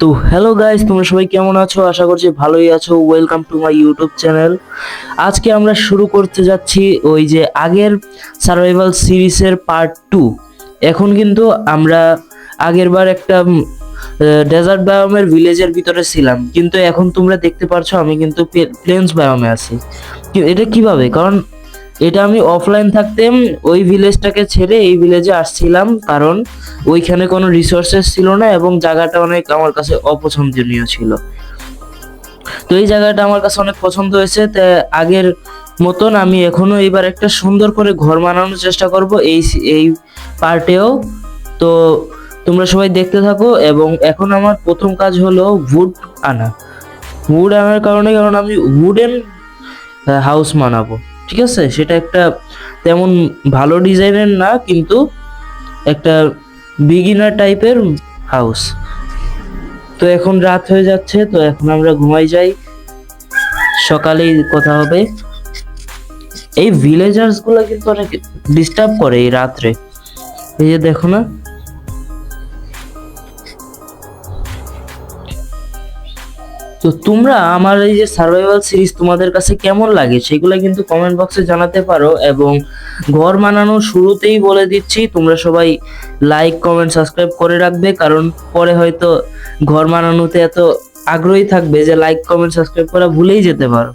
তো hello guys তোমরা সবাই কেমন আছো? আশা করছি ভালোই আছো। Welcome to my YouTube channel আজকে আমরা শুরু করতে যাচ্ছি ওই যে আগের সার্ভাইভাল সিরিজের পার্ট টু এখন কিন্তু আমরা আগের বার একটা ডেজার্ট বায়োমের ভিলেজের ভিতরে ছিলাম। কিন্তু এখন তোমরা দেখতে পারছ আমি কিন্তু প্লেন্স বায়োমে আছি। এটা কীভাবে? কারণ এটা আমি অফলাইন থাকতেম, ওই ভিলেজটাকে ছেড়ে এই ভিলেজে আসছিলাম, কারণ ওইখানে কোনো রিসোর্সেস ছিল না এবং জায়গাটা অনেক আমার কাছে অপছন্দনীয় ছিল। তো এই জায়গাটা আমার কাছে অনেক পছন্দ হয়েছে তাই আগের মতন আমি এখনও এবার একটা সুন্দর করে ঘর বানানোর চেষ্টা করব এই এই পার্টেও তো তোমরা সবাই দেখতে থাকো এবং এখন আমার প্রথম কাজ হলো উড আনা। উড আনার কারণে কারণ আমি উডেন হাউস বানাবো। ঠিক আছে? সেটা একটা তেমন ভালো ডিজাইনের না, কিন্তু একটা বিগিনার টাইপের হাউস তো এখন রাত হয়ে যাচ্ছে, তো এখন আমরা ঘুমাই যাই। সকালেই কথা হবে। এই ভিলেজার্সগুলো কিন্তু অনেক ডিস্টার্ব করে এই রাত্রে। এই যে দেখো না তো তোমরা আমার এই যে সার্ভাইভাল সিরিজ তোমাদের কাছে কেমন লাগে সেগুলো কিন্তু কমেন্ট বক্সে জানাতে পারো এবং ঘর বানানো শুরুতেই বলে দিচ্ছি, তোমরা সবাই লাইক কমেন্ট সাবস্ক্রাইব করে রাখবে কারণ পরে হয়তো ঘর বানানোতে এত আগ্রহী থাকবে যে লাইক কমেন্ট সাবস্ক্রাইব করা ভুলেই যেতে পারো।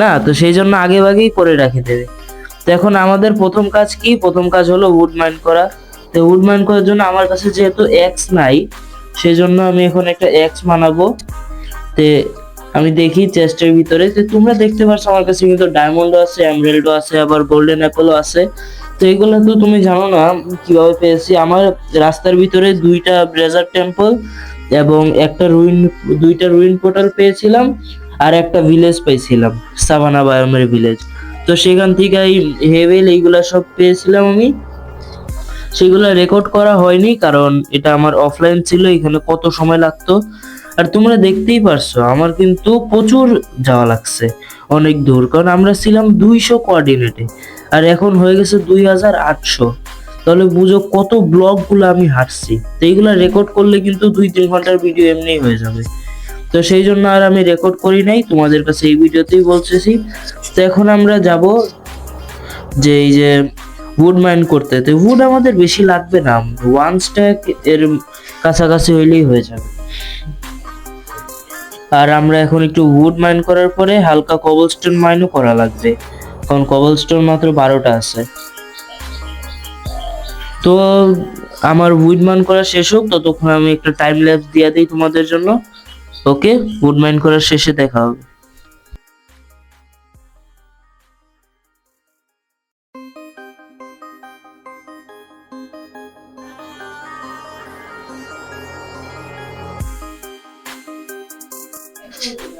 না, তো সেই জন্য আগে ভাগেই করে রাখে দেবে। তো এখন আমাদের প্রথম কাজ কি? প্রথম কাজ হলো উড মাইন করা। তো উড মাইন করার জন্য আমার কাছে যেহেতু এক্স নাই সেই জন্য আমি এখন একটা এক্স বানাবো। তে আমি দেখি চেস্টের ভিতরে তো তোমরা দেখতে পাচ্ছ আমার কাছে কিন্তু ডায়মন্ডও আছে এমরেল্ডও আছে, আবার গোল্ডেন অ্যাপেলও আছে। তো এগুলো তো তুমি জানো না কীভাবে পেয়েছি? আমার রাস্তার ভিতরে দুইটা ব্রেজার টেম্পল এবং একটা রুইন দুইটা রুইন পোর্টাল পেয়েছিলাম আর একটা ভিলেজ পেয়েছিলাম সাভানা বায়োমের ভিলেজ তো সেখান থেকে এই হেভেল এইগুলা সব পেয়েছিলাম আমি। সেগুলো রেকর্ড করা হয়নি কারণ এটা আমার অফলাইন ছিল, এখানে কত সময় লাগতো? আর তোমরা দেখতেই পারছ, আমার কিন্তু প্রচুর যাওয়া লাগছে, অনেক দূর। কারণ আমরা ছিলাম দুইশো কোঅর্ডিনেটে আর এখন হয়ে গেছে দুই হাজার আটশো। তাহলে বুঝো কত ব্লগগুলো আমি হাঁটছি। তো এইগুলো রেকর্ড করলে কিন্তু দুই তিন ঘণ্টার ভিডিও এমনিই হয়ে যাবে। তো সেই জন্য আর আমি রেকর্ড করি নাই, তোমাদের কাছে এই ভিডিওতেই বলতেছি। তো এখন আমরা যাব যে এই যে উড মাইন করতে। তো উড আমাদের বেশি লাগবে না ওয়ান স্ট্যাক এর কাছাকাছি হইলেই হয়ে যাবে। আর আমরা এখন একটু উড মাইন করার পরে হালকা কবলস্টোন মাইনও করা লাগবে। কারণ কবলস্টোন মাত্র বারোটা আছে। তো আমার উড মাইন করা শেষ হোক, ততক্ষণ আমি একটা টাইম ল্যাপস দিয়ে দিই তোমাদের জন্য। ওকে উড মাইন করার শেষে দেখা হবে।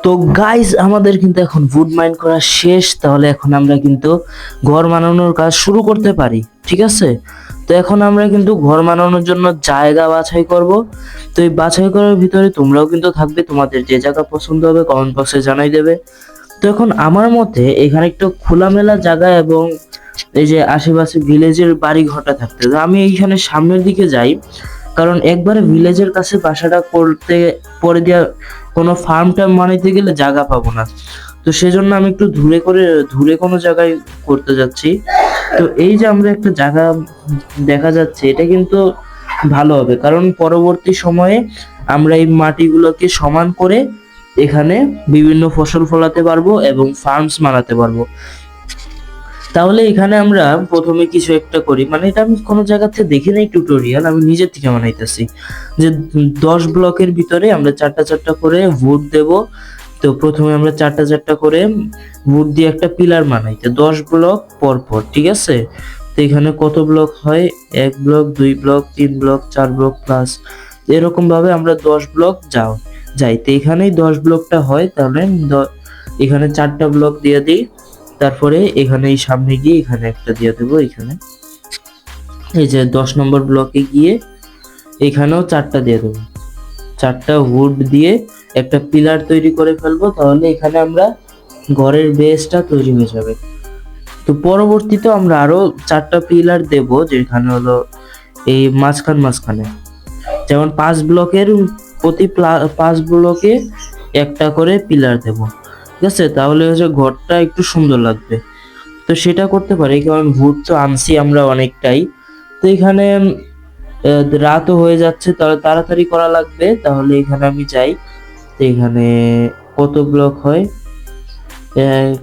তো গাইজ আমাদের কিন্তু এখন উড মাইন করা শেষ, তাহলে এখন আমরা কিন্তু ঘর বানানোর কাজ শুরু করতে পারি, ঠিক আছে তো এখন আমরা কিন্তু ঘর বানানোর জন্য জায়গা বাছাই করব, তো এই বাছাই করার ভিতরে তোমরাও কিন্তু থাকবে, তোমাদের যে জায়গা পছন্দ হবে কমেন্ট বক্সে জানাই দেবে তো এখন আমার মতে এখানে একটু খোলামেলা জায়গা এবং এই যে আশেপাশে ভিলেজের বাড়ি ঘরটা থাকতে। আমি এইখানে সামনের দিকে যাই, কারণ একবারে ভিলেজের কাছে বাসাটা করতে পরে দেওয়া কোনো ফার্ম টার্ম বানাইতে গেলে জায়গা পাবো না। তো সেজন্য আমি একটু দূরে করে দূরে কোনো জায়গায় করতে যাচ্ছি। তো এই যে আমরা একটা জায়গা দেখা যাচ্ছে, এটা কিন্তু ভালো হবে। কারণ পরবর্তী সময়ে আমরা এই মাটিগুলোকে সমান করে এখানে বিভিন্ন ফসল ফলাতে পারব এবং ফার্মস বানাতে পারব। তাহলে এখানে আমরা প্রথমে কিছু একটা করি। মানে এটা আমি কোনো জায়গা থেকে দেখি নাই টিউটোরিয়াল আমি নিজের থেকে বানাইতেছি। যে দশ ব্লকের ভিতরে আমরা চারটা চারটা করে ভোট দেব। তো প্রথমে আমরা চারটা চারটা করে ভোট দিয়ে একটা পিলার বানাই। তো দশ ব্লক পর পর, ঠিক আছে? তো এখানে কত ব্লক হয়? এক ব্লক, দুই ব্লক, তিন ব্লক, চার ব্লক প্লাস এরকম ভাবে আমরা দশ ব্লক যাও, যাই। তো এখানেই দশ ব্লকটা হয়, তাহলে এখানে চারটা ব্লক দিয়ে দিই। তারপরে এখানে এই সামনে গিয়ে এখানে একটা দিয়ে দেবো, এখানে। এই যে দশ নম্বর ব্লকে গিয়ে এখানেও চারটা দিয়ে দেবো। চারটা উড দিয়ে একটা পিলার তৈরি করে ফেলব, তাহলে এখানে আমরা ঘরের বেসটা তৈরি হয়ে যাবে। তো পরবর্তীতে আমরা আরও চারটা পিলার দেব, যেখানে হলো এই মাঝখান মাঝখানে। যেমন পাঁচ ব্লকের প্রতি পাঁচ ব্লকে একটা করে পিলার দেব। ঠিক আছে, তাহলে হচ্ছে ঘরটা একটু সুন্দর লাগবে। তো সেটা করতে পারি, কারণ ভূত তো আনছি আমরা অনেকটাই। তো এখানে রাতও হয়ে যাচ্ছে, তাহলে তাড়াতাড়ি করা লাগবে, তাহলে এখানে আমি যাই। এখানে কত ব্লক হয়? এক,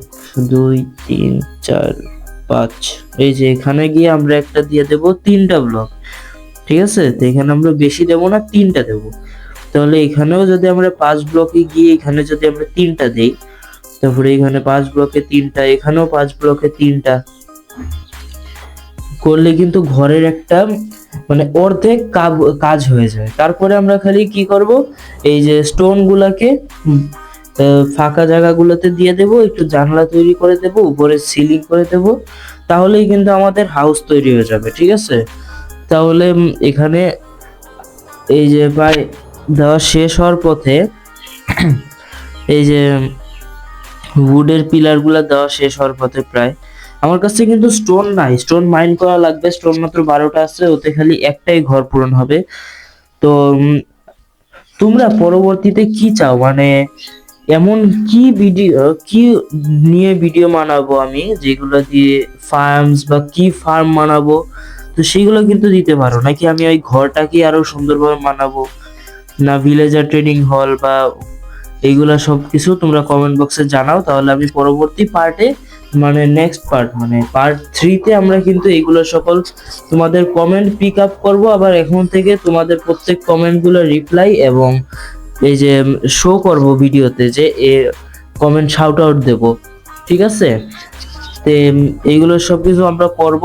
দুই, তিন, চার, পাঁচ। এই যে এখানে গিয়ে আমরা একটা দিয়ে দেব, তিনটা ব্লক ঠিক আছে? তো এখানে আমরা বেশি দেব না, তিনটা দেব। তাহলে এখানেও যদি আমরা পাঁচ ব্লকে গিয়ে এখানে যদি আমরা তিনটা দেই তারপরে এখানে পাঁচ ব্লকে তিনটা, এখানেও পাঁচ ব্লকে তিনটা। করলে কিন্তু ঘরের একটা মানে অর্ধেক কাজ হয়ে যায়। তারপরে আমরা খালি কি করব? এই যে স্টোন গুলাকে ফাঁকা জায়গাগুলোতে দিয়ে দেব, একটু জানলা তৈরি করে দেব উপরে সিলিং করে দেব, তাহলেই কিন্তু আমাদের হাউস তৈরি হয়ে যাবে, ঠিক আছে? তাহলে এখানে এই যে প্রায় দেওয়া শেষ হওয়ার পথে, এই যে উডের পিলারগুলো দেওয়া শেষ হওয়ার পথে প্রায় আমার কাছে কিন্তু স্টোন নাই। স্টোন মাইন করা লাগবে স্টোন মাত্র বারোটা আছে, ওতে খালি একটাই ঘর পূরণ হবে। তো তোমরা পরবর্তীতে কি চাও? মানে এমন কি ভিডিও কি নিয়ে ভিডিও বানাবো আমি, যেগুলো দিয়ে ফার্মস বা কি ফার্ম বানাবো? তো সেগুলো কিন্তু দিতে পারো। নাকি আমি ওই ঘরটাকে আরও সুন্দরভাবে বানাবো? না ভিলেজার ট্রেনিং হল বা এইগুলা সব কিছু তোমরা কমেন্ট বক্সে জানাও, তাহলে আমি পরবর্তী পার্টে মানে নেক্সট পার্ট মানে পার্ট থ্রিতে আমরা কিন্তু এগুলো সকল তোমাদের কমেন্ট পিক আপ করব। আবার এখন থেকে তোমাদের প্রত্যেক কমেন্টগুলো রিপ্লাই এবং এই যে শো করব ভিডিওতে যে এ কমেন্ট শাউট আউট দেব। ঠিক আছে? তে এইগুলো সব কিছু আমরা করব।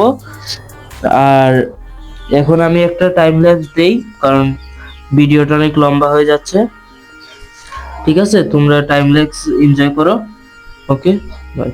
আর এখন আমি একটা টাইম ল্যাপস দেই, কারণ ভিডিওটা অনেক লম্বা হয়ে যাচ্ছে। ঠিক আছে? তোমরা টাইম লেক্স এনজয় করো। ওকে বাই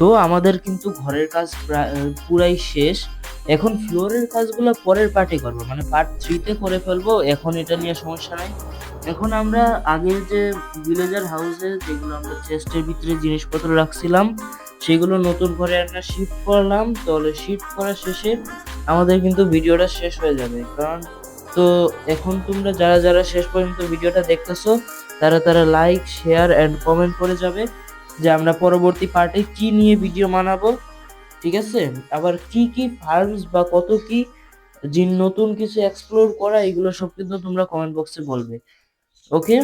তো আমাদের কিন্তু ঘরের কাজ পুরাই শেষ। এখন ফ্লোরের কাজগুলো পরের পার্টে করব। মানে পার্ট থ্রিতে করে ফেলব। এখন এটা নিয়ে সমস্যা নাই। এখন আমরা আগের যে ভিলেজার হাউসে যেগুলো আমরা চেস্টের ভিতরে জিনিসপত্র রাখছিলাম, সেগুলো নতুন করে আমরা শিফট করলাম। তাহলে শিফট করার শেষে আমাদের কিন্তু ভিডিওটা শেষ হয়ে যাবে। কারণ তো এখন তোমরা যারা যারা শেষ পর্যন্ত ভিডিওটা দেখতেছো, তারা তারা লাইক শেয়ার অ্যান্ড কমেন্ট করে যাবে। যে আমরা পরবর্তী পার্টে কি নিয়ে ভিডিও বানাবো, ঠিক আছে? আবার কি কি ফার্মস বা কত কি যে নতুন কিছু এক্সপ্লোর করা, এগুলো সব কিন্তু তোমরা কমেন্ট বক্সে বলবে। ওকে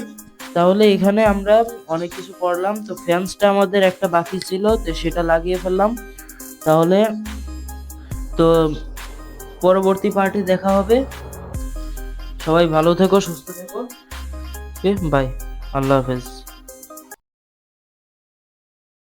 তাহলে এখানে আমরা অনেক কিছু করলাম। তো ফ্যান্সটা আমাদের একটা বাকি ছিল, তো সেটা লাগিয়ে ফেললাম। তাহলে তো পরবর্তী পার্টি দেখা হবে। সবাই ভালো থেকো, সুস্থ থেকো। ওকে বাই আল্লাহ হাফেজ।